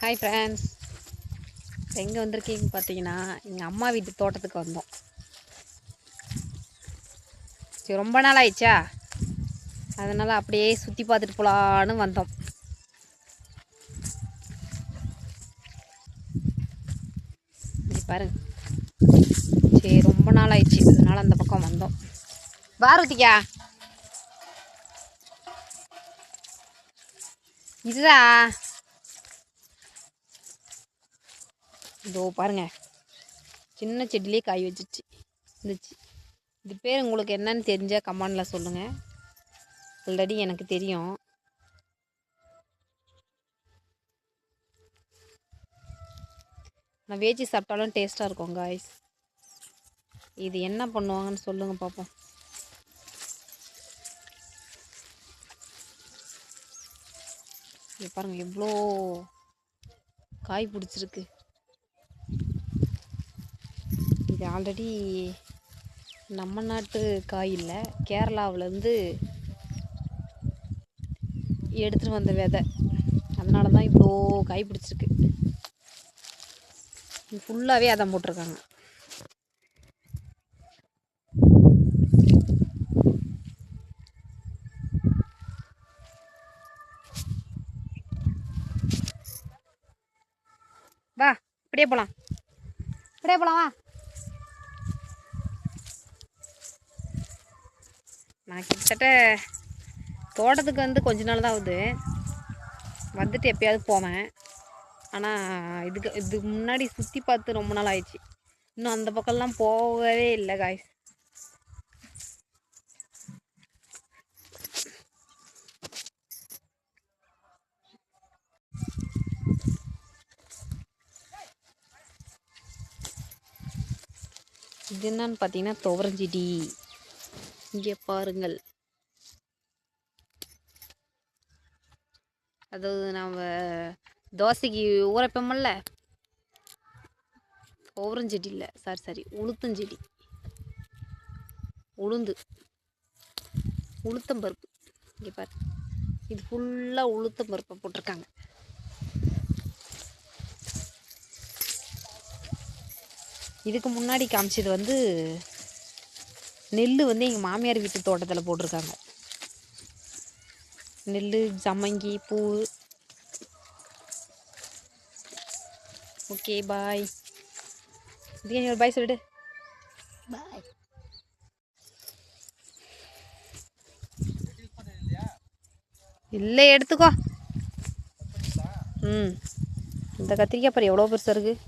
Hi friends எங்கே வந்திருக்கீங்க பார்த்தீங்கன்னா எங்கள் அம்மா வீட்டு தோட்டத்துக்கு வந்தோம். சரி ரொம்ப நாள் ஆயிடுச்சா? அதனால் அப்படியே சுற்றி பார்த்துட்டு போகலான்னு வந்தோம். பாருங்க. சரி ரொம்ப நாள் ஆயிடுச்சு. அதனால அந்த பக்கம் வந்தோம். பாரதிக்கா இதுதா இதோ பாருங்கள் சின்ன செடியிலே காய் வச்சிச்சு இருந்துச்சு இது பேர் உங்களுக்கு என்னன்னு தெரிஞ்சால் கமெண்டில் சொல்லுங்கள் ஆல்ரெடி எனக்கு தெரியும். நான் வேச்சி சாப்பிட்டாலும் டேஸ்ட்டாக இருக்கும் காய்ஸ் இது என்ன பண்ணுவாங்கன்னு சொல்லுங்கள் பார்ப்போம் இங்க பாருங்கள் எவ்வளோ காய் பிடிச்சிருக்கு. இது ஆல்ரெடி நம்ம நாட்டு காய் இல்லை கேரளாவிலேருந்து எடுத்துகிட்டு வந்த விதை. அதனால தான் இவ்வளோ காய் பிடிச்சிருக்கு. ஃபுல்லாகவே அதான் போட்டிருக்காங்க. வா இப்படியே போகலாம் இப்படியே போகலாம் வா. நான் கிட்டத்தட்ட தோட்டத்துக்கு வந்து கொஞ்ச நாள் தான் ஆகுது. வந்துட்டு எப்பயாவது போவேன். ஆனால் இதுக்கு இதுக்கு முன்னாடி சுற்றி பார்த்து ரொம்ப நாள் ஆயிடுச்சு. இன்னும் அந்த பக்கம்லாம் போகவே இல்லை காய்ஸ் இது என்னன்னு பார்த்தீங்கன்னா துவரஞ்செடி. இங்கே பாருங்கள். அதாவது நாம் தோசைக்கு ஊறப்போமல்ல ஓரஞ்செடி இல்லை சாரி சாரி. உளுத்தஞ்செடி. உளுந்து. உளுத்தம்பருப்பு. இங்கே பாரு. இது ஃபுல்லாக உளுத்தம்பருப்பை போட்டிருக்காங்க. இதுக்கு முன்னாடி காமிச்சது வந்து நெல் வந்து எங்கள் மாமியார் வீட்டு தோட்டத்தில் போட்டிருக்காங்க. நெல் சம்மங்கி பூ. ஓகே பாய் இதுக்கு நீ ஒரு பாய் சொல்லிடு. பாய் இல்லை எடுத்துக்கோ. ம். இந்த கத்திரிக்காய் பாரு எவ்வளோ பெருசாக இருக்குது